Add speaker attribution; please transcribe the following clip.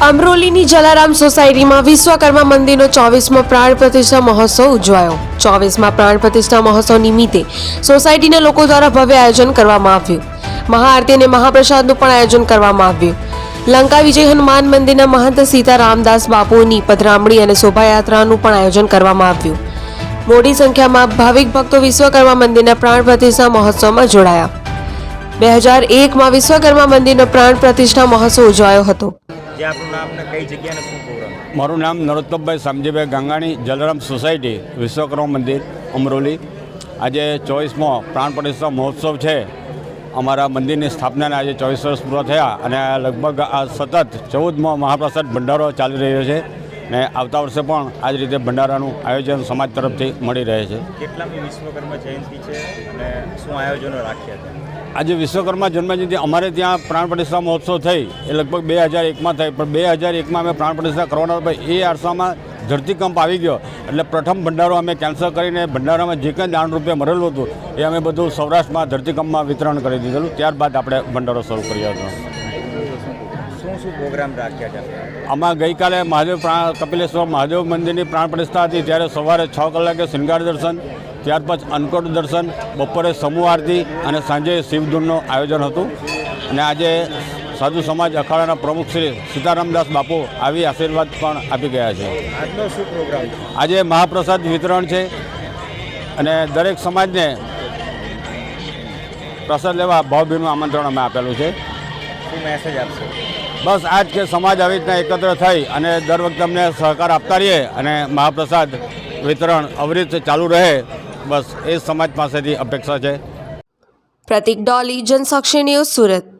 Speaker 1: અમરોલીની જલારામ સોસાયટીમાં વિશ્વકર્મા મંદિરનો ચોવીસમો પ્રાણ પ્રતિષ્ઠા મહોત્સવ ઉજવાયો. ચોવીસમાં પ્રાણ પ્રતિષ્ઠા મહોત્સવ નિમિત્તે સોસાયટીના લોકો દ્વારા ભવ્ય આયોજન કરવામાં આવ્યું. મહાઆરતી અને મહાપ્રસાદનું પણ આયોજન કરવામાં આવ્યું. લંકા વિજય હનુમાન મંદિરના મહંત સીતા રામદાસ બાપુની પધરામણી અને શોભાયાત્રાનું પણ આયોજન કરવામાં આવ્યું. મોટી સંખ્યામાં ભાવિક ભક્તો વિશ્વકર્મા મંદિરના પ્રાણ પ્રતિષ્ઠા મહોત્સવમાં જોડાયા. બે હજાર એકમાં વિશ્વકર્મા મંદિરનો પ્રાણ પ્રતિષ્ઠા મહોત્સવ ઉજવાયો હતો.
Speaker 2: જે આપણું નામ ને કઈ જગ્યાને શું ગૌરવ
Speaker 3: મારું નામ નરોત્તમભાઈ સામજીભાઈ ગંગાણી, જલરામ સોસાયટી, વિશ્વકર્મા મંદિર, અમરોલી. આજે ચોવીસમો પ્રાણ પ્રતિષ્ઠા મહોત્સવ છે. અમારા મંદિરની સ્થાપનાને આજે ચોવીસ વર્ષ પૂરા થયા અને લગભગ આ સતત ચૌદમો મહાપ્રસાદ ભંડારો ચાલી રહ્યો છે. ને આવતા વર્ષે પણ આ જ રીતે ભંડારાનું આયોજન સમાજ તરફથી મળી રહે છે.
Speaker 2: કેટલામી વિશ્વકર્મા જયંતિ છે અને શું આયોજનો રાખ્યા છે?
Speaker 3: આજે વિશ્વકર્મા જન્મજયંતિ અમારે ત્યાં પ્રાણ પ્રતિષ્ઠા મહોત્સવ થઈ એ લગભગ બે હજાર એકમાં થઈ પણ બે હજાર એકમાં અમે પ્રાણ પ્રતિષ્ઠા કરવાના હતા પણ એ આરસામાં ધરતીકંપ આવી ગયો. એટલે પ્રથમ ભંડારો અમે કેન્સલ કરીને ભંડારામાં જે કંઈ દાન રૂપિયા મળેલું હતું એ અમે બધું સૌરાષ્ટ્રમાં ધરતીકંપમાં વિતરણ કરી દીધેલું. ત્યારબાદ આપણે ભંડારો શરૂ કર્યો હતો.
Speaker 2: શું શું પ્રોગ્રામ રાખ્યા છે
Speaker 3: આમાં ગઈકાલે મહાદેવ પ્રાણ કપિલેશ્વર મહાદેવ મંદિરની પ્રાણ પ્રતિષ્ઠા હતી ત્યારે સવારે છ કલાકે શૃંગાર દર્શન ત્યાર પછી અન્નકોટ દર્શન બપોરે સમૂહ આરતી અને સાંજે શિવધૂનનું આયોજન હતું. અને આજે સાધુ સમાજ અખાડાના પ્રમુખ શ્રી સીતારામદાસ બાપુ આવી આશીર્વાદ પણ આપી ગયા છે.
Speaker 2: આજનો શું પ્રોગ્રામ?
Speaker 3: આજે મહાપ્રસાદ વિતરણ છે અને દરેક સમાજને પ્રસાદ લેવા ભાવભીનું આમંત્રણ અમે આપેલું છે.
Speaker 2: શું મેસેજ આપશો.
Speaker 3: બસ આજ કે સમાજ આવી રીતના એકત્ર થઈ અને દર વખતે અમને સહકાર આપતા રહીએ અને મહાપ્રસાદ વિતરણ અવિરત ચાલુ રહે બસ એ જ સમાજ પાસેથી અપેક્ષા છે.
Speaker 1: પ્રતિક ડોલી જનસાક્ષી ન્યૂઝ સુરત.